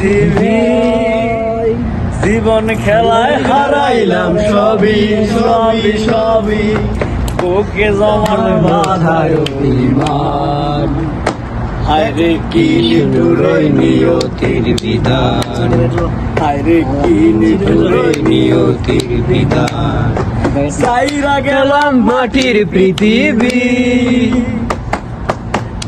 পৃথিবী জীবন খেলায় হারাইলাম সবই সবই সবই। বুকে জমান অভিমান। হায়রে কি নিঠুরই নিয়তির বিধান। হায়রে কি নিঠুরই নিয়তির বিধান। সাইরা গেলাম মাটির পৃথিবী।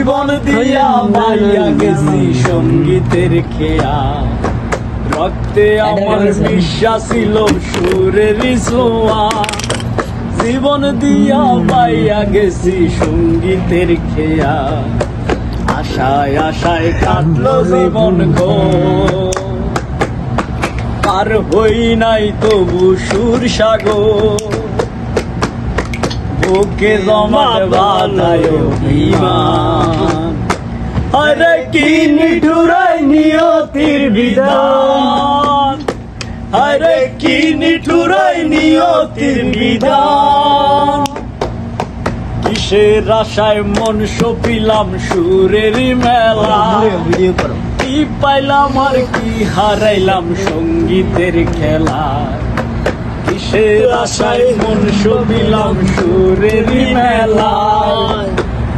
জীবন দিয়া মাইয়া গেছি সঙ্গীতের খেয়া। রক্তে আমার বিশ্বাস ছিল সুরের জোয়ার জীবন দিয়া পাইয়া গেছি সঙ্গীতের খেয়া। আশায় আশায় কাটলো জীবন গো পার হই নাই তবু সুর সাগর। বুকে জমার বাধায় বিমান আরে কি নিঠুরাই নিয়তির বিধান? আরে কি নিঠুরাই নিয়তির বিধান? কিসের আশায় মন সপিলাম সুরের মেলা? কি পাইলাম আর কি হারাইলাম সঙ্গীতের খেলা? কিসের আশায় মন সপিলাম সুরের মেলা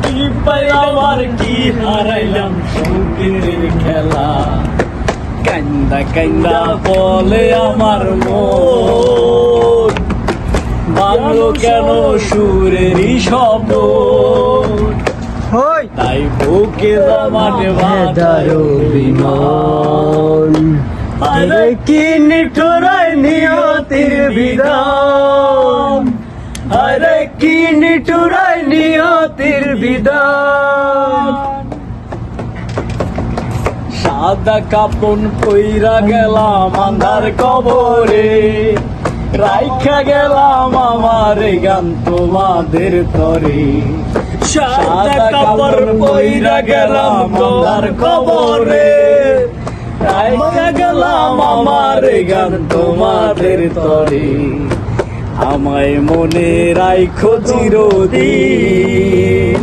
কি পাইলাম আর কি হারাইলাম সঙ্গীতের খেলা। কান্দা কান্দা বলে আমার মন। বাংলো কেন সুরেরই শব্দ তাই বুকে জমাটে বাধার বিমান কি নিঠুরাই নিয়তির বিধান? আরে কি নিঠুরাই নিয়তির বিধান? সাদা কাপন কইরা গেলাম আন্ধার কবরে, রাইখা গেলাম আমার গান তোমাদের তরে। সাদা কাপড় পইরা গেলাম তোমার কবরে গেলাম আমার গান তোমাদের তরে আমায় মনে রাইখো চিরদিন।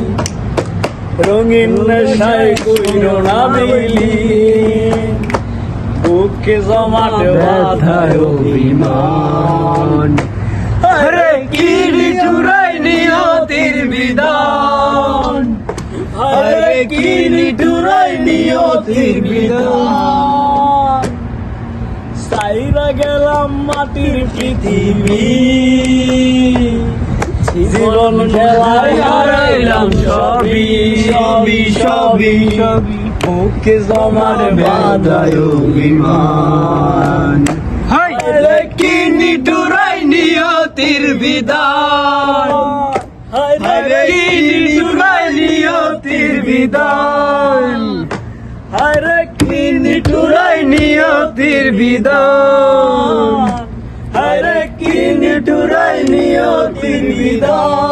রঙিন নেশায় কইর না মিলি বুকে জমাট বাধায় অভিমান। আরে কি নিঠুরাই নিয়তির বিধান। আরে কি নিঠুরাই নিয়তির বিধান। মাটির পৃথিবী। জীবন খেলায় হারাইলাম সবই সবই সবই। বুকে জমার বাধায় বিমান আরে কি নিঠুরাই নিয়তির কি নিঠুরাই নিয়তির বিধান আরে কি নিঠুরাই নিয়তির কি নিঠুরাই নিয়তির বিধান